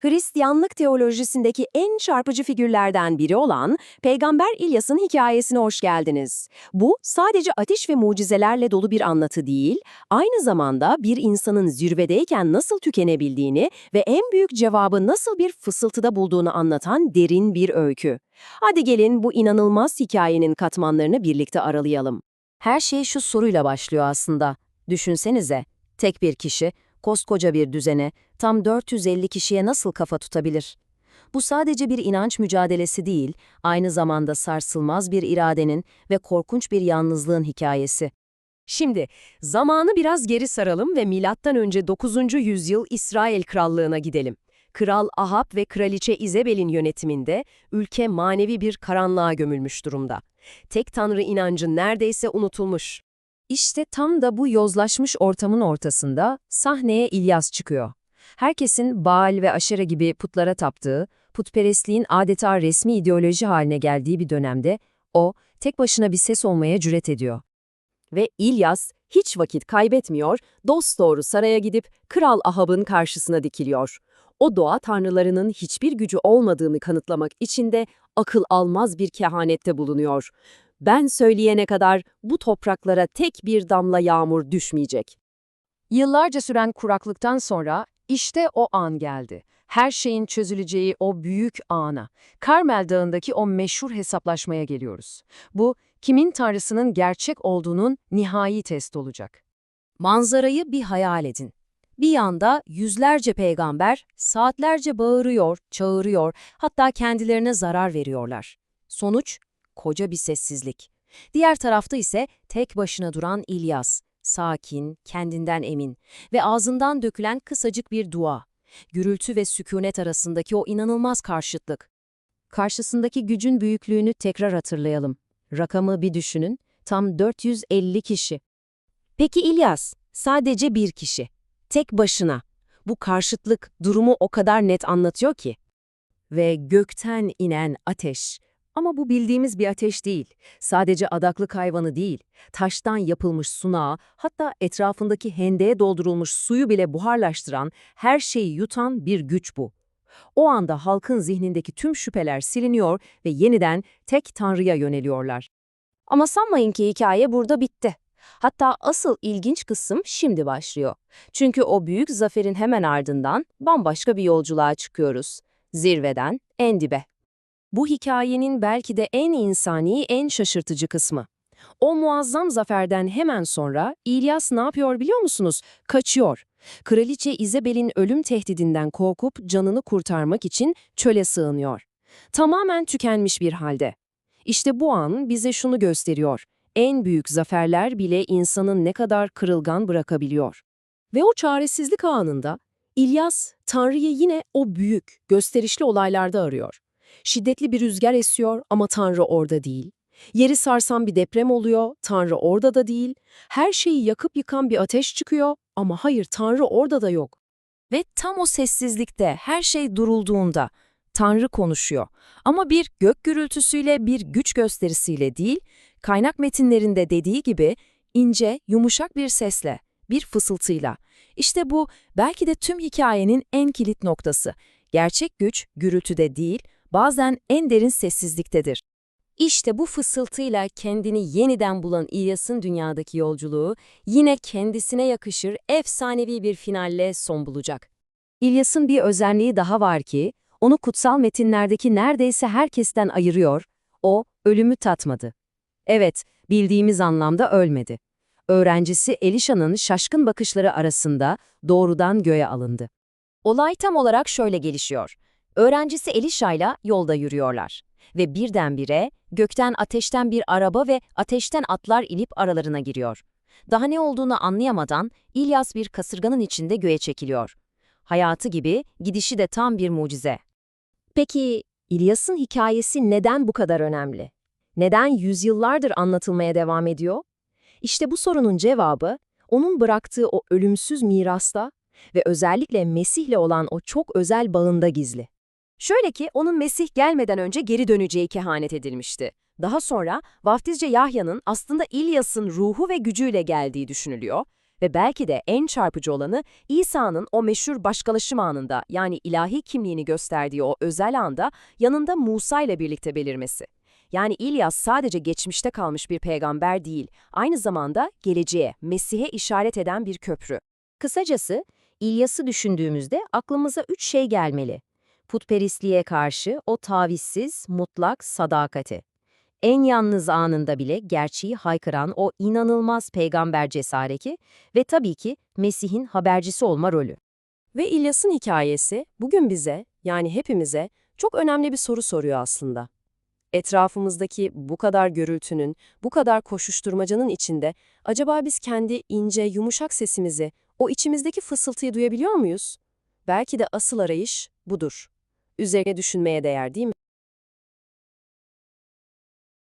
Hristiyanlık teolojisindeki en çarpıcı figürlerden biri olan Peygamber İlyas'ın hikayesine hoş geldiniz. Bu sadece ateş ve mucizelerle dolu bir anlatı değil, aynı zamanda bir insanın zirvedeyken nasıl tükenebildiğini ve en büyük cevabı nasıl bir fısıltıda bulduğunu anlatan derin bir öykü. Hadi gelin bu inanılmaz hikayenin katmanlarını birlikte aralayalım. Her şey şu soruyla başlıyor aslında. Düşünsenize, tek bir kişi, koskoca bir düzene, tam 450 kişiye nasıl kafa tutabilir? Bu sadece bir inanç mücadelesi değil, aynı zamanda sarsılmaz bir iradenin ve korkunç bir yalnızlığın hikayesi. Şimdi zamanı biraz geri saralım ve milattan önce 9. yüzyıl İsrail krallığına gidelim. Kral Ahab ve kraliçe İzebel'in yönetiminde ülke manevi bir karanlığa gömülmüş durumda. Tek tanrı inancı neredeyse unutulmuş. İşte tam da bu yozlaşmış ortamın ortasında sahneye İlyas çıkıyor. Herkesin Baal ve Aşere gibi putlara taptığı, putperestliğin adeta resmi ideoloji haline geldiği bir dönemde o, tek başına bir ses olmaya cüret ediyor. Ve İlyas hiç vakit kaybetmiyor, dosdoğru saraya gidip Kral Ahab'ın karşısına dikiliyor. O doğa tanrılarının hiçbir gücü olmadığını kanıtlamak için de akıl almaz bir kehanette bulunuyor. Ben söyleyene kadar bu topraklara tek bir damla yağmur düşmeyecek. Yıllarca süren kuraklıktan sonra işte o an geldi. Her şeyin çözüleceği o büyük ana. Karmel Dağı'ndaki o meşhur hesaplaşmaya geliyoruz. Bu, kimin tanrısının gerçek olduğunun nihai test olacak. Manzarayı bir hayal edin. Bir yanda yüzlerce peygamber saatlerce bağırıyor, çağırıyor, hatta kendilerine zarar veriyorlar. Sonuç, koca bir sessizlik. Diğer tarafta ise tek başına duran İlyas, sakin, kendinden emin ve ağzından dökülen kısacık bir dua. Gürültü ve sükunet arasındaki o inanılmaz karşıtlık. Karşısındaki gücün büyüklüğünü tekrar hatırlayalım. Rakamı bir düşünün, tam 450 kişi. Peki İlyas, sadece bir kişi. Tek başına. Bu karşıtlık durumu o kadar net anlatıyor ki. Ve gökten inen ateş. Ama bu bildiğimiz bir ateş değil. Sadece adaklık hayvanı değil. Taştan yapılmış sunağı, hatta etrafındaki hendeğe doldurulmuş suyu bile buharlaştıran, her şeyi yutan bir güç bu. O anda halkın zihnindeki tüm şüpheler siliniyor ve yeniden tek tanrıya yöneliyorlar. Ama sanmayın ki hikaye burada bitti. Hatta asıl ilginç kısım şimdi başlıyor. Çünkü o büyük zaferin hemen ardından bambaşka bir yolculuğa çıkıyoruz. Zirveden en dibe. Bu hikayenin belki de en insani, en şaşırtıcı kısmı. O muazzam zaferden hemen sonra İlyas ne yapıyor biliyor musunuz? Kaçıyor. Kraliçe İzabel'in ölüm tehdidinden korkup canını kurtarmak için çöle sığınıyor. Tamamen tükenmiş bir halde. İşte bu an bize şunu gösteriyor. En büyük zaferler bile insanın ne kadar kırılgan bırakabiliyor. Ve o çaresizlik anında İlyas, Tanrı'yı yine o büyük, gösterişli olaylarda arıyor. Şiddetli bir rüzgar esiyor ama Tanrı orada değil. Yeri sarsan bir deprem oluyor, Tanrı orada da değil. Her şeyi yakıp yıkan bir ateş çıkıyor ama hayır Tanrı orada da yok. Ve tam o sessizlikte, her şey durulduğunda Tanrı konuşuyor. Ama bir gök gürültüsüyle, bir güç gösterisiyle değil, kaynak metinlerinde dediği gibi ince, yumuşak bir sesle, bir fısıltıyla. İşte bu belki de tüm hikayenin en kilit noktası. Gerçek güç gürültüde değil, bazen en derin sessizliktedir. İşte bu fısıltıyla kendini yeniden bulan İlyas'ın dünyadaki yolculuğu yine kendisine yakışır efsanevi bir finalle son bulacak. İlyas'ın bir özelliği daha var ki, onu kutsal metinlerdeki neredeyse herkesten ayırıyor, o ölümü tatmadı. Evet, bildiğimiz anlamda ölmedi. Öğrencisi Elişa'nın şaşkın bakışları arasında doğrudan göğe alındı. Olay tam olarak şöyle gelişiyor. Öğrencisi Elişa'yla yolda yürüyorlar. Ve birdenbire gökten ateşten bir araba ve ateşten atlar inip aralarına giriyor. Daha ne olduğunu anlayamadan İlyas bir kasırganın içinde göğe çekiliyor. Hayatı gibi gidişi de tam bir mucize. Peki İlyas'ın hikayesi neden bu kadar önemli? Neden yüzyıllardır anlatılmaya devam ediyor? İşte bu sorunun cevabı onun bıraktığı o ölümsüz mirasta ve özellikle Mesih'le olan o çok özel bağında gizli. Şöyle ki onun Mesih gelmeden önce geri döneceği kehanet edilmişti. Daha sonra vaftizce Yahya'nın aslında İlyas'ın ruhu ve gücüyle geldiği düşünülüyor Ve belki de en çarpıcı olanı İsa'nın o meşhur başkalaşım anında yani ilahi kimliğini gösterdiği o özel anda yanında Musa ile birlikte belirmesi. Yani İlyas sadece geçmişte kalmış bir peygamber değil, aynı zamanda geleceğe, Mesih'e işaret eden bir köprü. Kısacası İlyas'ı düşündüğümüzde aklımıza üç şey gelmeli. Putperestliğe karşı o tavizsiz, mutlak sadakati. En yalnız anında bile gerçeği haykıran o inanılmaz peygamber cesareti ve tabii ki Mesih'in habercisi olma rolü. Ve İlyas'ın hikayesi bugün bize, yani hepimize çok önemli bir soru soruyor aslında. Etrafımızdaki bu kadar gürültünün, bu kadar koşuşturmacanın içinde acaba biz kendi ince, yumuşak sesimizi, o içimizdeki fısıltıyı duyabiliyor muyuz? Belki de asıl arayış budur. Üzerine düşünmeye değer değil mi?